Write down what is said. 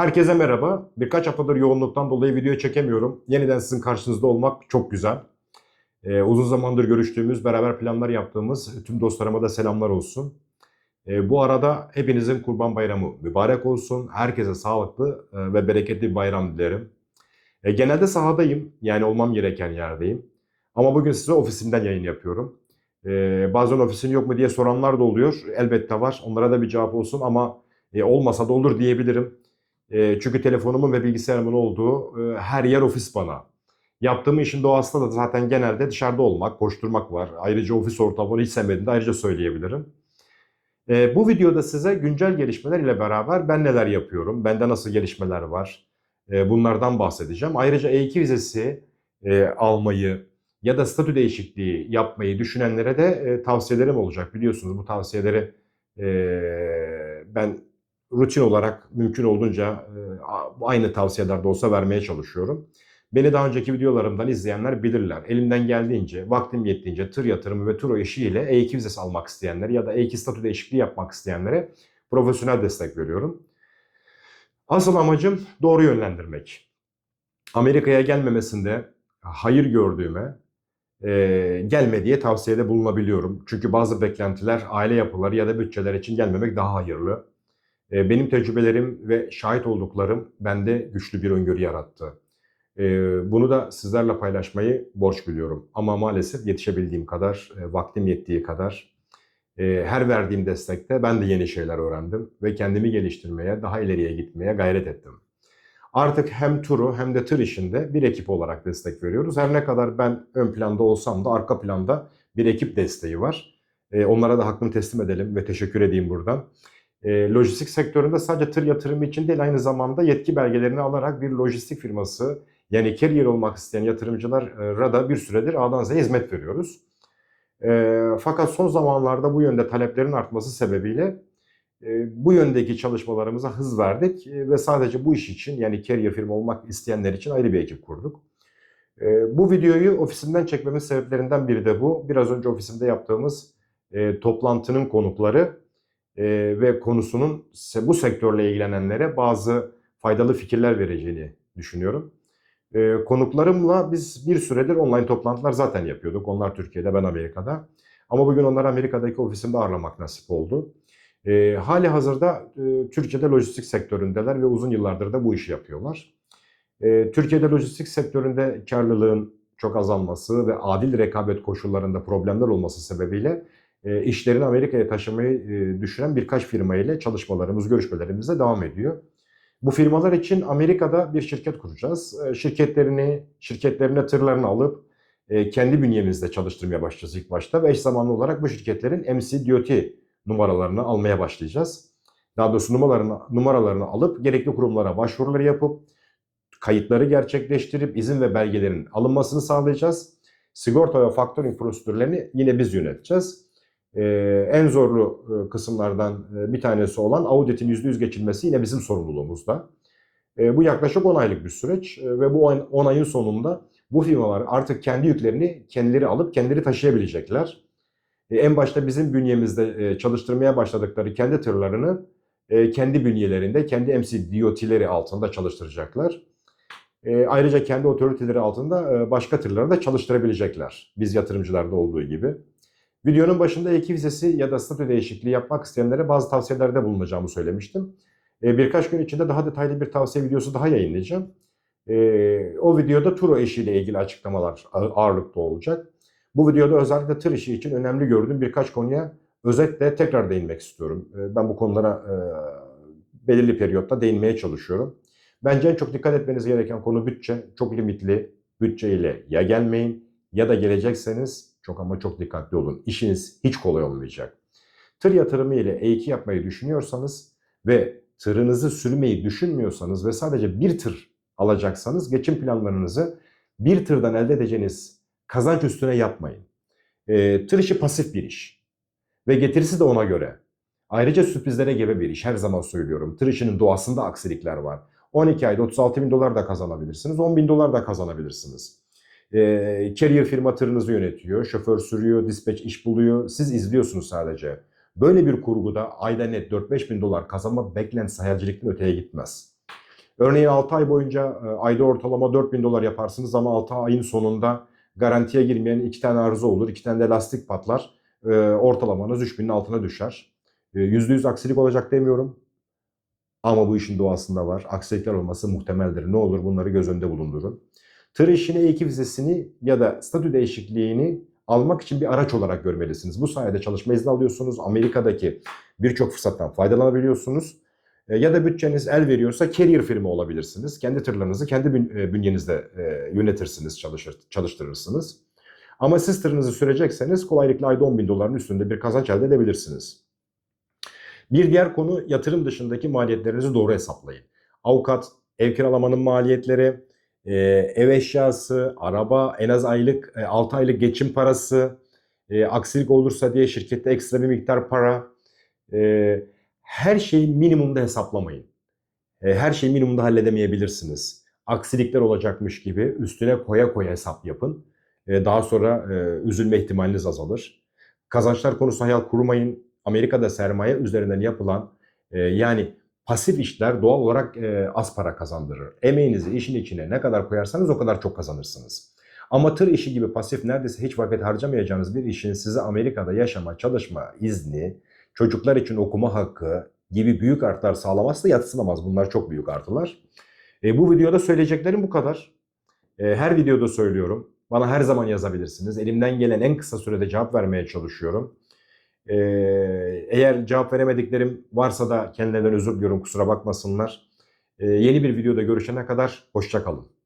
Herkese merhaba. Birkaç haftadır yoğunluktan dolayı video çekemiyorum. Yeniden sizin karşınızda olmak çok güzel. Ee, uzun zamandır görüştüğümüz, beraber planlar yaptığımız tüm dostlarıma da selamlar olsun. Ee, bu arada hepinizin Kurban Bayramı mübarek olsun. Herkese sağlıklı e, ve bereketli bir bayram dilerim. E, genelde sahadayım, yani olmam gereken yerdeyim. Ama bugün size ofisimden yayın yapıyorum. E, bazen ofisin yok mu diye soranlar da oluyor. Elbette var. Onlara da bir cevap olsun ama e, olmasa da olur diyebilirim. E, çünkü telefonumun ve bilgisayarımın olduğu e, her yer ofis bana. Yaptığım işin doğasında da zaten genelde dışarıda olmak, koşturmak var. Ayrıca ofis ortamını hiç sevmediğimi de ayrıca söyleyebilirim. E, bu videoda size güncel gelişmeler ile beraber ben neler yapıyorum, bende nasıl gelişmeler var, e, bunlardan bahsedeceğim. Ayrıca E2 vizesi e, almayı ya da statü değişikliği yapmayı düşünenlere de e, tavsiyelerim olacak. Biliyorsunuz bu tavsiyeleri e, ben rutin olarak mümkün olduğunca e, aynı tavsiyelerde olsa vermeye çalışıyorum. Beni daha önceki videolarımdan izleyenler bilirler. Elimden geldiğince, vaktim yettiğince tır yatırımı ve turo işiyle E2 vizesi almak isteyenler ya da E2 statü değişikliği yapmak isteyenlere profesyonel destek veriyorum. Asıl amacım doğru yönlendirmek. Amerika'ya gelmemesinde hayır gördüğüme, e, gelme diye tavsiyede bulunabiliyorum. Çünkü bazı beklentiler, aile yapıları ya da bütçeler için gelmemek daha hayırlı. E, benim tecrübelerim ve şahit olduklarım bende güçlü bir öngörü yarattı. E, bunu da sizlerle paylaşmayı borç biliyorum. Ama maalesef yetişebildiğim kadar, e, vaktim yettiği kadar e, her verdiğim destekte ben de yeni şeyler öğrendim ve kendimi geliştirmeye, daha ileriye gitmeye gayret ettim. Artık hem turu hem de tır işinde bir ekip olarak destek veriyoruz. Her ne kadar ben ön planda olsam da arka planda bir ekip desteği var. E, onlara da hakkını teslim edelim ve teşekkür edeyim buradan. E, lojistik sektöründe sadece tır yatırımı için değil aynı zamanda yetki belgelerini alarak bir lojistik firması yani carrier olmak isteyen yatırımcılara da bir süredir A'dan Z'ye hizmet veriyoruz. E, fakat son zamanlarda bu yönde taleplerin artması sebebiyle e, bu yöndeki çalışmalarımıza hız verdik e, ve sadece bu iş için yani carrier firma olmak isteyenler için ayrı bir ekip kurduk. E, bu videoyu ofisimden çekmemin sebeplerinden biri de bu. Biraz önce ofisimde yaptığımız e, toplantının konukları e, ve konusunun bu sektörle ilgilenenlere bazı faydalı fikirler vereceğini düşünüyorum. E, konuklarımla biz bir süredir online toplantılar zaten yapıyorduk. Onlar Türkiye'de, ben Amerika'da. Ama bugün onları Amerika'daki ofisimde ağırlamak nasip oldu. E, hali hazırda e, Türkiye'de lojistik sektöründeler ve uzun yıllardır da bu işi yapıyorlar. E, Türkiye'de lojistik sektöründe karlılığın çok azalması ve adil rekabet koşullarında problemler olması sebebiyle e, işlerini Amerika'ya taşımayı e, düşünen birkaç firma ile çalışmalarımız, görüşmelerimiz de devam ediyor. Bu firmalar için Amerika'da bir şirket kuracağız. E, şirketlerini, şirketlerine tırlarını alıp e, kendi bünyemizde çalıştırmaya başlayacağız ilk başta ve eş zamanlı olarak bu şirketlerin MC-DOT numaralarını almaya başlayacağız. Daha doğrusu numaralarını, numaralarını alıp gerekli kurumlara başvuruları yapıp kayıtları gerçekleştirip izin ve belgelerin alınmasını sağlayacağız. Sigorta ve faktörink prosedürlerini yine biz yöneteceğiz. Ee, en zorlu e, kısımlardan e, bir tanesi olan auditin %100 geçilmesi yine bizim sorumluluğumuzda. E, bu yaklaşık 10 aylık bir süreç e, ve bu 10 ayın sonunda bu firmalar artık kendi yüklerini kendileri alıp kendileri taşıyabilecekler. E, en başta bizim bünyemizde çalıştırmaya başladıkları kendi tırlarını kendi bünyelerinde, kendi MC-DOT'leri altında çalıştıracaklar. Ayrıca kendi otoriteleri altında başka tırları da çalıştırabilecekler. Biz yatırımcılarda olduğu gibi. Videonun başında ek vizesi ya da statü değişikliği yapmak isteyenlere bazı tavsiyelerde bulunacağımı söylemiştim. E, birkaç gün içinde daha detaylı bir tavsiye videosu daha yayınlayacağım. E, o videoda Turo eşiyle ilgili açıklamalar ağırlıkta olacak. Bu videoda özellikle tır işi için önemli gördüğüm birkaç konuya özetle tekrar değinmek istiyorum. E, ben bu konulara belirli periyotta değinmeye çalışıyorum. Bence en çok dikkat etmeniz gereken konu bütçe. Çok limitli bütçe ile ya gelmeyin ya da gelecekseniz çok ama çok dikkatli olun. İşiniz hiç kolay olmayacak. Tır yatırımı ile E2 yapmayı düşünüyorsanız ve tırınızı sürmeyi düşünmüyorsanız ve sadece bir tır alacaksanız geçim planlarınızı bir tırdan elde edeceğiniz kazanç üstüne yapmayın. E, tır işi pasif bir iş ve getirisi de ona göre. Ayrıca sürprizlere gebe bir iş her zaman söylüyorum. Tır işinin doğasında aksilikler var. 12 ayda 36 bin dolar da kazanabilirsiniz, 10 bin dolar da kazanabilirsiniz. E, carrier firma tırınızı yönetiyor, şoför sürüyor, dispatch iş buluyor, siz izliyorsunuz sadece. Böyle bir kurguda ayda net 4-5 bin dolar kazanma beklentisi hayalcilikten öteye gitmez. Örneğin 6 ay boyunca e, ayda ortalama 4000 dolar yaparsınız ama 6 ayın sonunda garantiye girmeyen iki tane arıza olur, iki tane de lastik patlar. E, ortalamanız 3000'in altına düşer. E, %100 aksilik olacak demiyorum. Ama bu işin doğasında var. Aksilikler olması muhtemeldir. Ne olur bunları göz önünde bulundurun. Tır işine E2 vizesini ya da statü değişikliğini almak için bir araç olarak görmelisiniz. Bu sayede çalışma izni alıyorsunuz. Amerika'daki birçok fırsattan faydalanabiliyorsunuz. E, Ya da bütçeniz el veriyorsa carrier firma olabilirsiniz. Kendi tırlarınızı kendi e, bünyenizde e, yönetirsiniz, çalışır, çalıştırırsınız. Ama siz tırınızı sürecekseniz kolaylıkla ayda 10 bin doların üstünde bir kazanç elde edebilirsiniz. Bir diğer konu yatırım dışındaki maliyetlerinizi doğru hesaplayın. Avukat, ev kiralamanın maliyetleri, e, ev eşyası, araba, en az aylık, 6 aylık geçim parası, e, aksilik olursa diye şirkette ekstra bir miktar para, e, her şeyi minimumda hesaplamayın. E, her şeyi minimumda halledemeyebilirsiniz. Aksilikler olacakmış gibi üstüne koya koya hesap yapın. E, daha sonra e, üzülme ihtimaliniz azalır. Kazançlar konusunda hayal kurmayın. Amerika'da sermaye üzerinden yapılan e, yani pasif işler doğal olarak e, az para kazandırır. Emeğinizi işin içine ne kadar koyarsanız o kadar çok kazanırsınız. Ama tır işi gibi pasif neredeyse hiç vakit harcamayacağınız bir işin size Amerika'da yaşama, çalışma izni, çocuklar için okuma hakkı gibi büyük artılar sağlamazsa yatsınamaz. Bunlar çok büyük artılar. E, bu videoda söyleyeceklerim bu kadar. E, her videoda söylüyorum. Bana her zaman yazabilirsiniz. Elimden gelen en kısa sürede cevap vermeye çalışıyorum. E, eğer cevap veremediklerim varsa da kendilerinden özür diliyorum kusura bakmasınlar. E, yeni bir videoda görüşene kadar hoşça kalın.